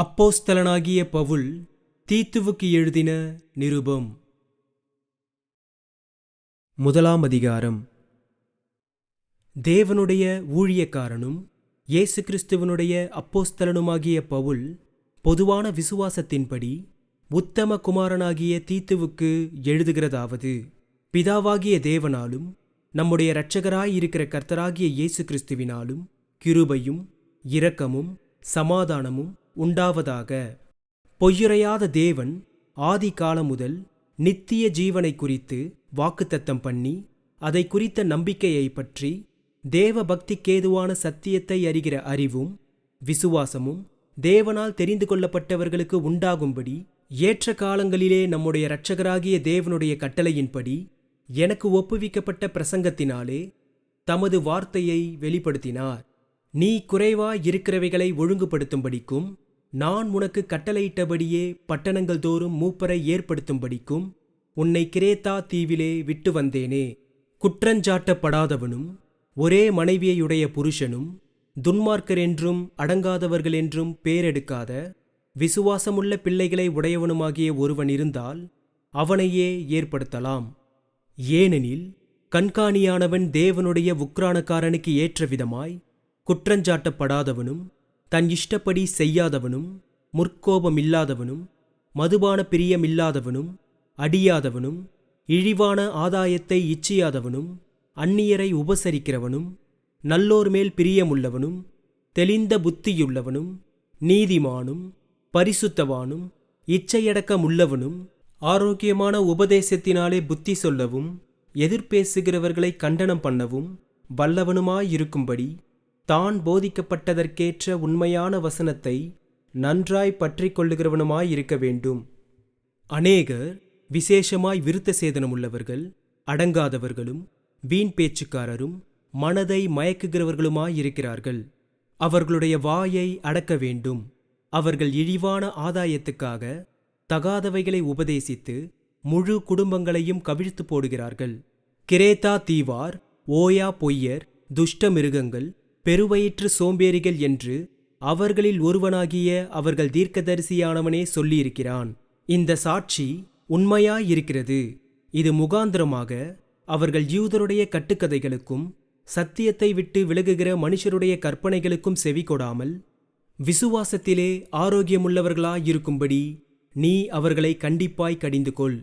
அப்போஸ்தலனாகிய பவுல் தீத்துவுக்கு எழுதின நிருபம். முதலாம் அதிகாரம். தேவனுடைய ஊழியக்காரனும் இயேசு கிறிஸ்துவனுடைய அப்போஸ்தலனுமாகிய பவுல் பொதுவான விசுவாசத்தின்படி உத்தம குமாரனாகிய தீத்துவுக்கு எழுதுகிறதாவது. பிதாவாகிய தேவனாலும் நம்முடைய இரட்சகராயிருக்கிற கர்த்தராகிய இயேசு கிறிஸ்துவினாலும் கிருபையும் இரக்கமும் சமாதானமும் உண்டாவதாக. பொய்யுரையாத தேவன் ஆதி காலம் முதல் நித்திய ஜீவனை குறித்து வாக்குத்தத்தம் பண்ணி அதை குறித்த நம்பிக்கையை பற்றி தேவ பக்திக்கேதுவான சத்தியத்தை அறிகிற அறிவும் விசுவாசமும் தேவனால் தெரிந்து கொள்ளப்பட்டவர்களுக்கு உண்டாகும்படி ஏற்ற காலங்களிலே நம்முடைய இரட்சகராகிய தேவனுடைய கட்டளையின்படி எனக்கு ஒப்புவிக்கப்பட்ட பிரசங்கத்தினாலே தமது வார்த்தையை வெளிப்படுத்தினார். நீ குறைவாய் இருக்கிறவைகளை ஒழுங்குபடுத்தும்படிக்கும் நான் உனக்கு கட்டளையிட்டபடியே பட்டணங்கள் தோறும் மூப்பரை ஏற்படுத்தும்படிக்கும் உன்னை கிரேத்தா தீவிலே விட்டு வந்தேனே. குற்றஞ்சாட்டப்படாதவனும் ஒரே மனைவியையுடைய புருஷனும் துன்மார்க்கர் என்றும் அடங்காதவர்கள் என்றும் பேரெடுக்காத விசுவாசமுள்ள பிள்ளைகளை உடையவனுமாகிய ஒருவன் இருந்தால் அவனையே ஏற்படுத்தலாம். ஏனெனில் கண்காணியானவன் தேவனுடைய உக்ரானக்காரனுக்கு ஏற்ற விதமாய் குற்றஞ்சாட்டப்படாதவனும் தன் இஷ்டப்படி செய்யாதவனும் முற்கோபமில்லாதவனும் மதுபான பிரியமில்லாதவனும் அடியாதவனும் இழிவான ஆதாயத்தை இச்சியாதவனும் அந்நியரை உபசரிக்கிறவனும் நல்லோர் மேல் பிரியமுள்ளவனும் தெளிந்த புத்தியுள்ளவனும் நீதிமானும் பரிசுத்தவானும் இச்சையடக்கமுள்ளவனும் ஆரோக்கியமான உபதேசத்தினாலே புத்தி சொல்லவும் எதிர்பேசுகிறவர்களை கண்டனம் பண்ணவும் வல்லவனுமாயிருக்கும்படி தான் போதிக்கப்பட்டதற்கேற்ற உண்மையான வசனத்தை நன்றாய் பற்றி கொள்ளுகிறவனுமாயிருக்க வேண்டும். அநேகர் விசேஷமாய் விருத்த சேதனமுள்ளவர்கள் அடங்காதவர்களும் வீண் பேச்சுக்காரரும் மனதை மயக்குகிறவர்களுமாயிருக்கிறார்கள் அவர்களுடைய வாயை அடக்க வேண்டும். அவர்கள் இழிவான ஆதாயத்துக்காக தகாதவைகளை உபதேசித்து முழு குடும்பங்களையும் கவிழ்த்து போடுகிறார்கள். கிரேத்தா தீவார் ஓயா பொய்யர் துஷ்ட மிருகங்கள் பெருவயிற்று சோம்பேறிகள் என்று அவர்களில் ஒருவனாகிய அவர்கள் தீர்க்கதரிசியானவனே சொல்லியிருக்கிறான். இந்த சாட்சி உண்மையாயிருக்கிறது. இது முகாந்திரமாக அவர்கள் யூதருடைய கட்டுக்கதைகளுக்கும் சத்தியத்தை விட்டு விலகுகிற மனுஷருடைய கற்பனைகளுக்கும் செவி கொடாமல் விசுவாசத்திலே ஆரோக்கியமுள்ளவர்களாயிருக்கும்படி நீ அவர்களை கண்டிப்பாய் கடிந்து கொள்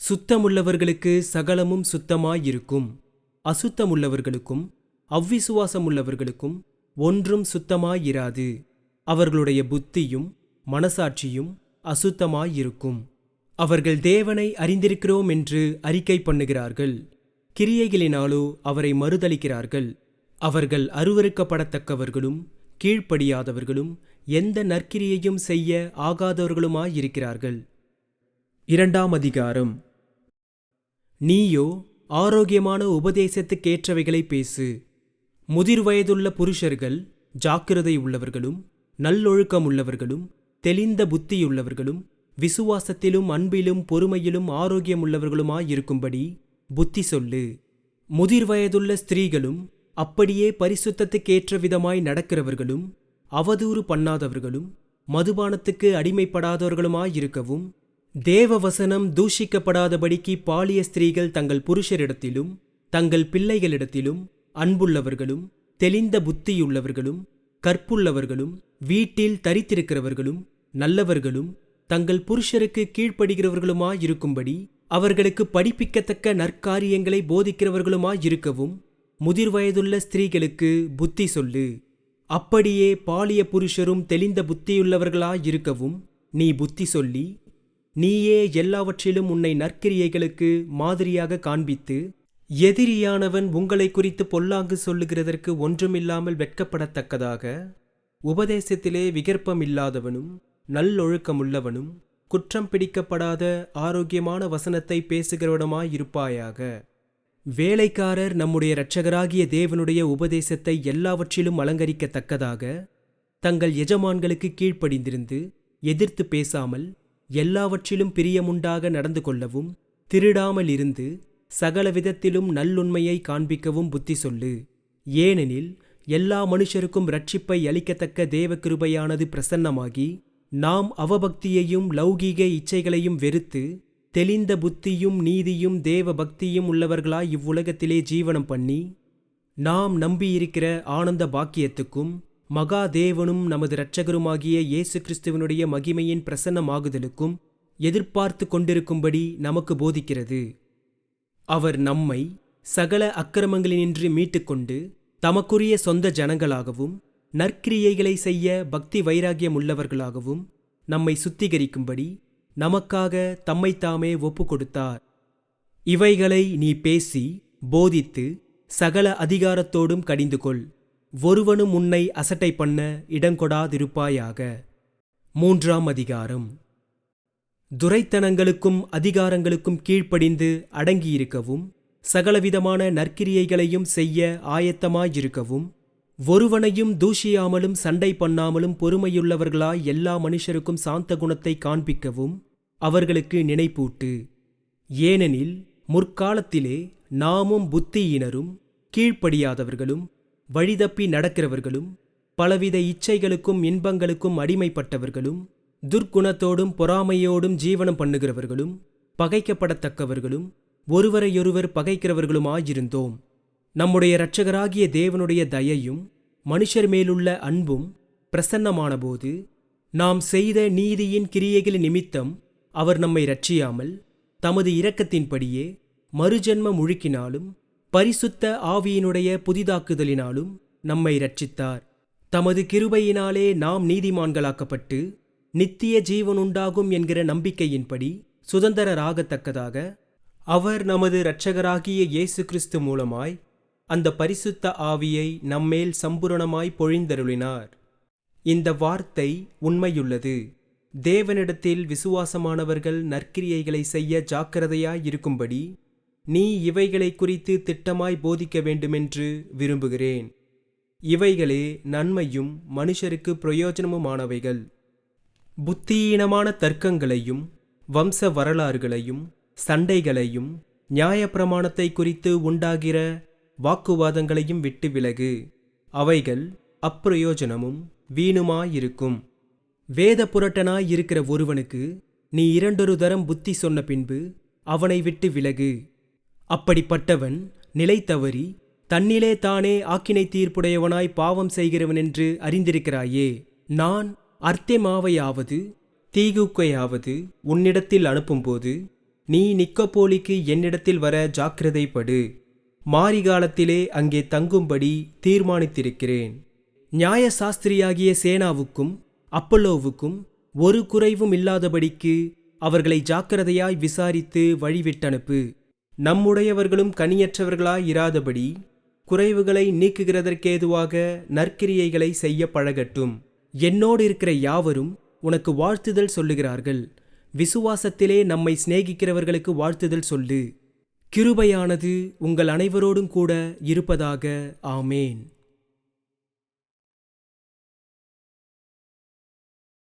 சுத்தமுள்ளவர்களுக்கு சகலமும் சுத்தமாயிருக்கும். அசுத்தமுள்ளவர்களுக்கும் அவ்விசுவாசமுள்ளவர்களுக்கும் ஒன்றும் சுத்தமாயிராது. அவர்களுடைய புத்தியும் மனசாட்சியும் அசுத்தமாயிருக்கும். அவர்கள் தேவனை அறிந்திருக்கிறோம் என்று அறிக்கை பண்ணுகிறார்கள். கிரியைகளினாலோ அவரை மறுதளிக்கிறார்கள் அவர்கள் அருவருக்கப்படத்தக்கவர்களும் கீழ்ப்படியாதவர்களும் எந்த நற்கிரியையும் செய்ய ஆகாதவர்களுமாயிருக்கிறார்கள். இரண்டாம் அதிகாரம். நீயோ ஆரோக்கியமான உபதேசத்துக்கேற்றவைகளை பேசு. முதிர் வயதுள்ள புருஷர்கள் ஜாக்கிரதை உள்ளவர்களும் நல்லொழுக்கம் உள்ளவர்களும் தெளிந்த புத்தியுள்ளவர்களும் விசுவாசத்திலும் அன்பிலும் பொறுமையிலும் ஆரோக்கியமுள்ளவர்களுமாயிருக்கும்படி புத்தி சொல்லு. முதிர் வயதுள்ள ஸ்திரீகளும் அப்படியே பரிசுத்தத்துக்கேற்ற விதமாய் நடக்கிறவர்களும் அவதூறு பண்ணாதவர்களும் மதுபானத்துக்கு அடிமைப்படாதவர்களுமாயிருக்கவும் தேவ வசனம் தூஷிக்கப்படாதபடிக்கு பாலிய ஸ்திரீகள் தங்கள் புருஷரிடத்திலும் தங்கள் பிள்ளைகளிடத்திலும் அன்புள்ளவர்களும் தெளிந்த புத்தியுள்ளவர்களும் கற்புள்ளவர்களும் வீட்டில் தரித்திருக்கிறவர்களும் நல்லவர்களும் தங்கள் புருஷருக்கு கீழ்ப்படுகிறவர்களுமாயிருக்கும்படி அவர்களுக்கு படிப்பிக்கத்தக்க நற்காரியங்களை போதிக்கிறவர்களுமாயிருக்கவும் முதிர் வயதுள்ள ஸ்திரீகளுக்கு புத்தி சொல்லு. அப்படியே பாலிய புருஷரும் தெளிந்த புத்தியுள்ளவர்களாயிருக்கவும் நீ புத்தி சொல்லி நீயே எல்லாவற்றிலும் உன்னை நற்கிரியைகளுக்கு மாதிரியாக காண்பித்து எதிரியானவன் உங்களை குறித்து பொல்லாங்கு சொல்லுகிறதற்கு ஒன்றுமில்லாமல் வெட்கப்படத்தக்கதாக உபதேசத்திலே விகற்பமில்லாதவனும் நல்லொழுக்கமுள்ளவனும் குற்றம் பிடிக்கப்படாத ஆரோக்கியமான வசனத்தை பேசுகிறவனுமாயிருப்பாயாக. வேலைக்காரர் நம்முடைய இரட்சகராகிய தேவனுடைய உபதேசத்தை எல்லாவற்றிலும் அலங்கரிக்கத்தக்கதாக தங்கள் எஜமான்களுக்கு கீழ்ப்படிந்திருந்து எதிர்த்து பேசாமல் எல்லாவற்றிலும் பிரியமுண்டாக நடந்து கொள்ளவும் திருடாமல் இருந்து சகல விதத்திலும் நல்லுண்மையை காண்பிக்கவும் புத்தி சொல்லு. ஏனெனில் எல்லா மனுஷருக்கும் ரட்சிப்பை அளிக்கத்தக்க தேவ கிருபையானது பிரசன்னமாகி நாம் அவபக்தியையும் லௌகீக இச்சைகளையும் வெறுத்து தெளிந்த புத்தியும் நீதியும் தேவ பக்தியும் உள்ளவர்களாய் இவ்வுலகத்திலே ஜீவனம் பண்ணி நாம் நம்பியிருக்கிற ஆனந்த பாக்கியத்துக்கும் மகாதேவனும் நமது இரட்சகருமாகிய இயேசு கிறிஸ்துவனுடைய மகிமையின் பிரசன்னமாகுதலுக்கும் எதிர்பார்த்து கொண்டிருக்கும்படி நமக்கு போதிக்கிறது. அவர் நம்மை சகல அக்கிரமங்களினின்று மீட்டுக்கொண்டு தமக்குரிய சொந்த ஜனங்களாகவும் நற்கிரியைகளை செய்ய பக்தி வைராகியம் உள்ளவர்களாகவும் நம்மை சுத்திகரிக்கும்படி நமக்காக தம்மைத்தாமே ஒப்பு கொடுத்தார் இவைகளை நீ பேசி போதித்து சகல அதிகாரத்தோடும் கடிந்து கொள் ஒருவனும் உன்னை அசட்டை பண்ண இடங்கொடாதிருப்பாயாக மூன்றாம் அதிகாரம். துரைத்தனங்களுக்கும் அதிகாரங்களுக்கும் கீழ்ப்படிந்து அடங்கியிருக்கவும் சகலவிதமான நற்கிரியைகளையும் செய்ய ஆயத்தமாயிருக்கவும் ஒருவனையும் தூஷியாமலும் சண்டை பண்ணாமலும் பொறுமையுள்ளவர்களாய் எல்லா மனுஷருக்கும் சாந்த குணத்தை காண்பிக்கவும் அவர்களுக்கு நினைப்பூட்டு. ஏனெனில் முற்காலத்திலே நாமும் புத்தியினரும் கீழ்ப்படியாதவர்களும் வழிதப்பி நடக்கிறவர்களும் பலவித இச்சைகளுக்கும் இன்பங்களுக்கும் அடிமைப்பட்டவர்களும் துர்க்குணத்தோடும் பொறாமையோடும் ஜீவனம் பண்ணுகிறவர்களும் பகைக்கப்படத்தக்கவர்களும் ஒருவரையொருவர் பகைக்கிறவர்களுமாயிருந்தோம். நம்முடைய இரட்சகராகிய தேவனுடைய தயையும் மனுஷர் மேலுள்ள அன்பும் பிரசன்னமானபோது நாம் செய்த நீதியின் கிரியைகள் நிமித்தம் அவர் நம்மை ரட்சியாமல் தமது இரக்கத்தின்படியே மறுஜன்ம முழுக்கினாலும் பரிசுத்த ஆவியினுடைய புதிதாக்குதலினாலும் நம்மை ரட்சித்தார் தமது கிருபையினாலே நாம் நீதிமான்களாக்கப்பட்டு நித்திய ஜீவனுண்டாகும் என்கிற நம்பிக்கையின்படி சுதந்திரராகத்தக்கதாக அவர் நமது இரட்சகராகிய இயேசு கிறிஸ்து மூலமாய் அந்த பரிசுத்த ஆவியை நம்மேல் சம்பூரணமாய் பொழிந்தருளினார். இந்த வார்த்தை உண்மையுள்ளது. தேவனிடத்தில் விசுவாசமானவர்கள் நற்கிரியைகளை செய்ய ஜாக்கிரதையாய் இருக்கும்படி நீ இவைகளை குறித்து திட்டமாய் போதிக்க வேண்டுமென்று விரும்புகிறேன். இவைகளே நன்மையும் மனுஷருக்கு பிரயோஜனமுமானவைகள். புத்தியீனமான தர்க்கங்களையும் வம்ச வரலாறுகளையும் சண்டைகளையும் நியாயப்பிரமாணத்தை குறித்து உண்டாகிற வாக்குவாதங்களையும் விட்டு விலகு. அவைகள் அப்பிரயோஜனமும் வீணுமாயிருக்கும். வேத புரட்டனாய் இருக்கிற ஒருவனுக்கு நீ இரண்டொரு தரம் புத்தி சொன்ன பின்பு அவனை விட்டு விலகு. அப்படிப்பட்டவன் நிலை தவறி தன்னிலே தானே ஆக்கினை தீர்ப்புடையவனாய் பாவம் செய்கிறவன் என்று அறிந்திருக்கிறாயே. நான் அர்த்தமாவையாவது தீகுக்கையாவது உன்னிடத்தில் அனுப்பும்போது நீ நிக்கோபோலிக்கு என்னிடத்தில் வர ஜாக்கிரதைப்படு மாரிகாலத்திலே அங்கே தங்கும்படி தீர்மானித்திருக்கிறேன். நியாய சாஸ்திரியாகிய சேனாவுக்கும் அப்பல்லோவுக்கும் ஒரு குறைவும் இல்லாதபடிக்கு அவர்களை ஜாக்கிரதையாய் விசாரித்து வழிவிட்டனுப்பு. நம்முடையவர்களும் கனியற்றவர்களாய் இராதபடி குறைவுகளை நீக்குகிறதற்கேதுவாக நற்கிரியைகளை செய்ய பழகட்டும். என்னோடு இருக்கிற யாவரும் உனக்கு வாழ்த்துதல் சொல்லுகிறார்கள். விசுவாசத்திலே நம்மை சிநேகிக்கிறவர்களுக்கு வாழ்த்துதல் சொல்லு. கிருபையானது உங்கள் அனைவரோடும் கூட இருப்பதாக ஆமேன்.